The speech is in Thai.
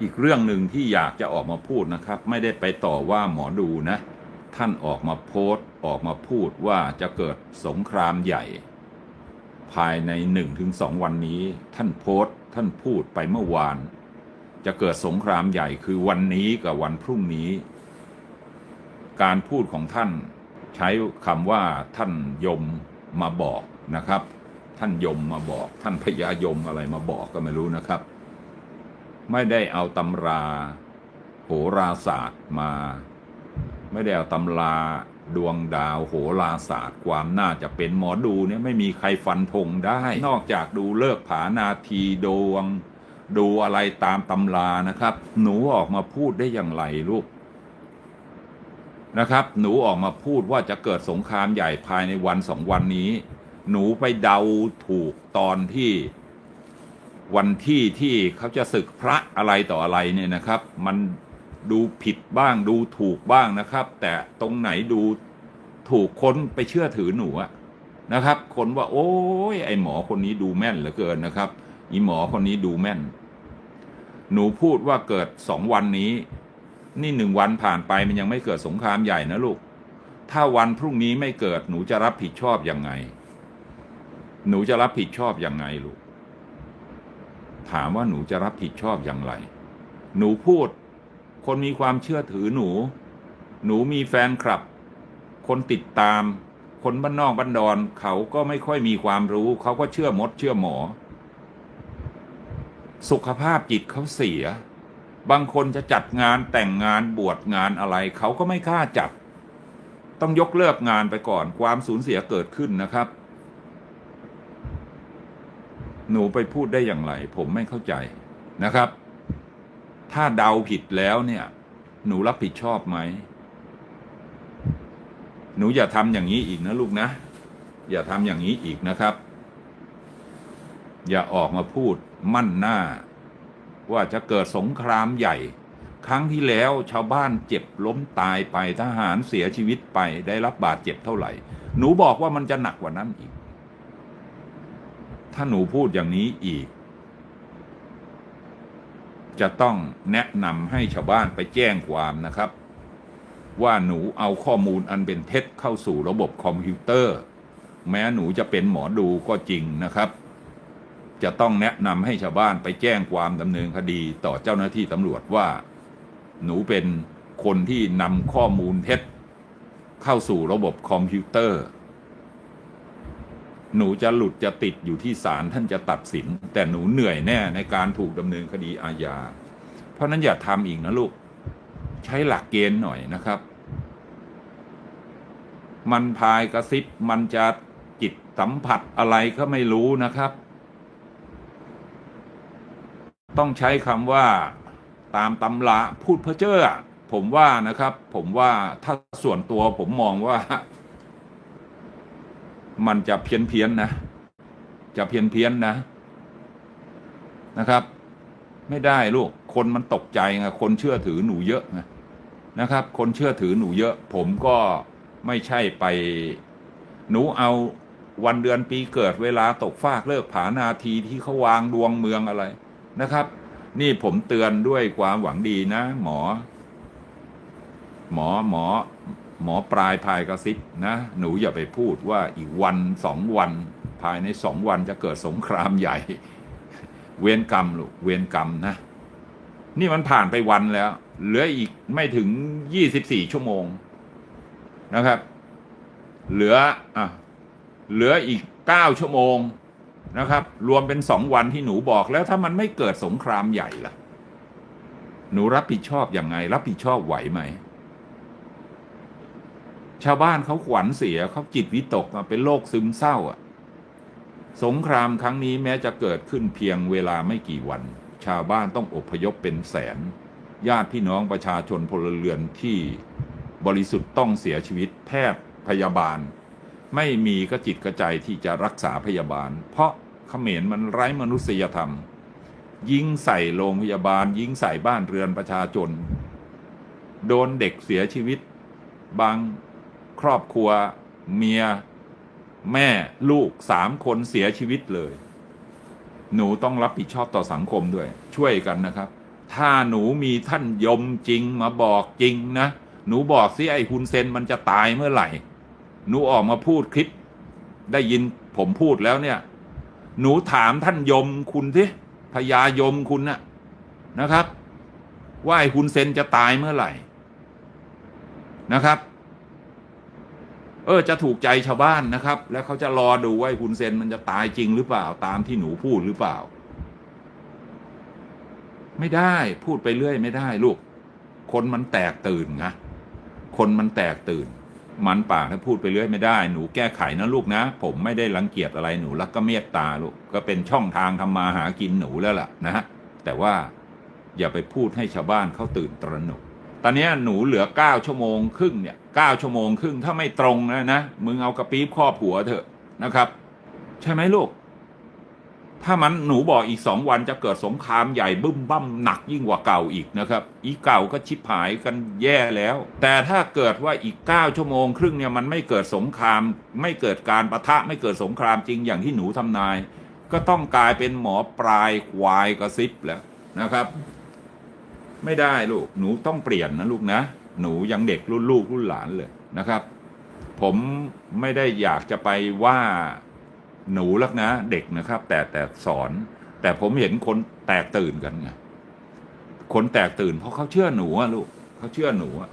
อีกเรื่องหนึ่งที่อยากจะออกมาพูดนะครับ ไม่ได้ไปต่อว่าหมอดูนะ ท่านออกมาโพสต์ออกมาพูดว่าจะเกิดสงครามใหญ่ ภายในหนึ่งถึงสองวันนี้ ท่านโพสต์ ท่านพูดไปเมื่อวาน จะเกิดสงครามใหญ่คือวันนี้กับวันพรุ่งนี้ การพูดของท่านใช้คำว่าท่านยมมาบอกนะครับ ท่านยมมาบอก ท่านพญายมอะไรมาบอกก็ไม่รู้นะครับ ไม่ได้เอาตำราโหราศาสตร์มา ไม่ได้เอาตำราดวงดาวโหราศาสตร์ ความน่าจะเป็นหมอดูเนี่ยไม่มีใครฟันธงได้ นอกจากดูเลิกผานาทีดวง ดูอะไรตามตำรานะครับ หนูออกมาพูดได้อย่างไรลูกนะครับ หนูออกมาพูดว่าจะเกิดสงครามใหญ่ภายในวันสองวันนี้ หนูไปเดาถูกตอนที่ วันที่ที่เขาจะศึกพระอะไรต่ออะไรเนี่ยนะครับ มันดูผิดบ้างดูถูกบ้างนะครับ แต่ตรงไหนดูถูกคนไปเชื่อถือหนูนะครับ คนว่า โอ้ยไอหมอคนนี้ดูแม่นเหลือเกินนะครับอีหมอคนนี้ดูแม่น หนูพูดว่าเกิดสองวันนี้ นี่หนึ่งวันผ่านไปมันยังไม่เกิดสงครามใหญ่นะลูก ถ้าวันพรุ่งนี้ไม่เกิดหนูจะรับผิดชอบยังไง หนูจะรับผิดชอบยังไงลูก ถามว่าหนูจะรับผิดชอบอย่างไร หนูพูด คนมีความเชื่อถือหนู หนูมีแฟนคลับ คนติดตาม คนบ้านนอกบ้านดอน เขาก็ไม่ค่อยมีความรู้ เขาก็เชื่อมดเชื่อหมอ สุขภาพจิตเขาเสีย บางคนจะจัดงานแต่งงานบวชงานอะไร เขาก็ไม่กล้าจัด ต้องยกเลิกงานไปก่อนความสูญเสียเกิดขึ้นนะครับ หนูไปพูดได้อย่างไร ผมไม่เข้าใจนะครับ ถ้าเดาผิดแล้วเนี่ย หนูรับผิดชอบไหม หนูอย่าทำอย่างนี้อีกนะลูกนะ อย่าทำอย่างนี้อีกนะครับ อย่าออกมาพูดมั่นหน้า ว่าจะเกิดสงครามใหญ่ ครั้งที่แล้วชาวบ้านเจ็บล้มตายไปทหารเสียชีวิตไปได้รับบาดเจ็บเท่าไหร่ หนูบอกว่ามันจะหนักกว่านั้นอีก ถ้าหนูพูดอย่างนี้อีก จะต้องแนะนำให้ชาวบ้านไปแจ้งความนะครับ ว่าหนูเอาข้อมูลอันเป็นเท็จเข้าสู่ระบบคอมพิวเตอร์ แม้หนูจะเป็นหมอดูก็จริงนะครับ จะต้องแนะนำให้ชาวบ้านไปแจ้งความดำเนินคดีต่อเจ้าหน้าที่ตำรวจว่า หนูเป็นคนที่นำข้อมูลเท็จ เข้าสู่ระบบคอมพิวเตอร์ หนูจะหลุดจะติดอยู่ที่ศาลท่านจะตัดสิน แต่หนูเหนื่อยแน่ในการถูกดำเนินคดีอาญา เพราะนั้นอย่าทำอีกนะลูก ใช้หลักเกณฑ์หน่อยนะครับ มันพายกระซิบมันจะจิตสัมผัสอะไรก็ไม่รู้นะครับ ต้องใช้คำว่าตามตำราพูดเพ้อเจ้อผมว่านะครับ ผมว่าถ้าส่วนตัวผมมองว่า มันจะเพี้ยนเพี้ยนๆนะ จะเพี้ยนเพี้ยนๆนะนะครับ ไม่ได้ลูกคนมันตกใจไงคนเชื่อถือหนูเยอะไงนะครับ คนเชื่อถือหนูเยอะ ผมก็ไม่ใช่ไป หนูเอาวันเดือนปีเกิดเวลาตกฟากเลิกผานาทีที่เขาวางดวงเมืองอะไรนะครับ นี่ผมเตือนด้วยความหวังดีนะ หมอ หมอหมอ หมอปลายพายกระซิบนะหนูอย่าไปพูดว่าอีกวันสองวัน ภายในสองวันจะเกิดสงครามใหญ่ เวรกรรมลูกเวรกรรมนะ นี่มันผ่านไปวันแล้ว เหลืออีกไม่ถึงยี่สิบสี่ชั่วโมงนะครับ เหลืออะเหลืออีกเก้าชั่วโมงนะครับ รวมเป็นสองวันที่หนูบอกแล้วถ้ามันไม่เกิดสงครามใหญ่ล่ะ หนูรับผิดชอบอยังไง รับผิดชอบไหวไหม ชาวบ้านเขาขวัญเสียเขาจิตวิตกเป็นโรคซึมเศร้าอะสงครามครั้งนี้แม้จะเกิดขึ้นเพียงเวลาไม่กี่วัน ชาวบ้านต้องอพยพเป็นแสน ญาติพี่น้องประชาชนพลเรือนที่บริสุทธิ์ต้องเสียชีวิตแพทย์พยาบาล ไม่มีกระจิตกระใจที่จะรักษาพยาบาล เพราะเขมรมันไร้มนุษยธรรม ยิงใส่โรงพยาบาล ยิงใส่บ้านเรือนประชาชน โดนเด็กเสียชีวิต บาง ครอบครัวเมีย แม่ลูกสามคนเสียชีวิตเลย หนูต้องรับผิดชอบต่อสังคมด้วย ช่วยกันนะครับ ถ้าหนูมีท่านยมจริงมาบอกจริงนะ หนูบอกสิไอ้ฮุนเซนมันจะตายเมื่อไหร่ หนูออกมาพูดคลิป ได้ยินผมพูดแล้วเนี่ย หนูถามท่านยมคุณสิพญายมคุณน่ะนะครับ ว่าไอ้ฮุนเซนจะตายเมื่อไหร่นะครับ เออจะถูกใจชาวบ้านนะครับ แล้วเขาจะรอดูว่าไอ้ฮุนเซนมันจะตายจริงหรือเปล่า ตามที่หนูพูดหรือเปล่า ไม่ได้พูดไปเรื่อยไม่ได้ลูก คนมันแตกตื่นนะคนมันแตกตื่น มันปากถ้าพูดไปเรื่อยไม่ได้ หนูแก้ไขนะลูกนะ ผมไม่ได้รังเกียจอะไรหนูแล้วก็เมตตาลูกก็เป็นช่องทางทำมาหากินหนูแล้วล่ะนะฮะแต่ว่าอย่าไปพูดให้ชาวบ้านเขาตื่นตระหนก ตอนนี้หนูเหลือเก้าชั่วโมงครึ่งเนี่ยเก้าชั่วโมงครึ่งถ้าไม่ตรงนะนะมึงเอากระปี๊บครอบหัวเถอะนะครับ ใช่ไหมลูก ถ้ามันหนูบอกอีกสองวันจะเกิดสงครามใหญ่บึ้มบั้มหนักยิ่งกว่าเก่าอีกนะครับ อีกเก่าก็ชิบหายกันแย่แล้ว แต่ถ้าเกิดว่าอีกเก้าชั่วโมงครึ่งเนี่ยมันไม่เกิดสงคราม ไม่เกิดการประทะไม่เกิดสงครามจริงอย่างที่หนูทำนาย ก็ต้องกลายเป็นหมอปลายควายกระซิบแล้วนะครับ ไม่ได้ลูกหนูต้องเปลี่ยนนะลูกนะ หนูยังเด็กรุ่นลูกรุ่นหลานเลยนะครับ ผมไม่ได้อยากจะไปว่าหนูลักนะเด็กนะครับ แต่แต่สอน แต่ผมเห็นคนแตกตื่นกันไงคนแตกตื่นเพราะเขาเชื่อหนูอะลูกเขาเชื่อหนูอะ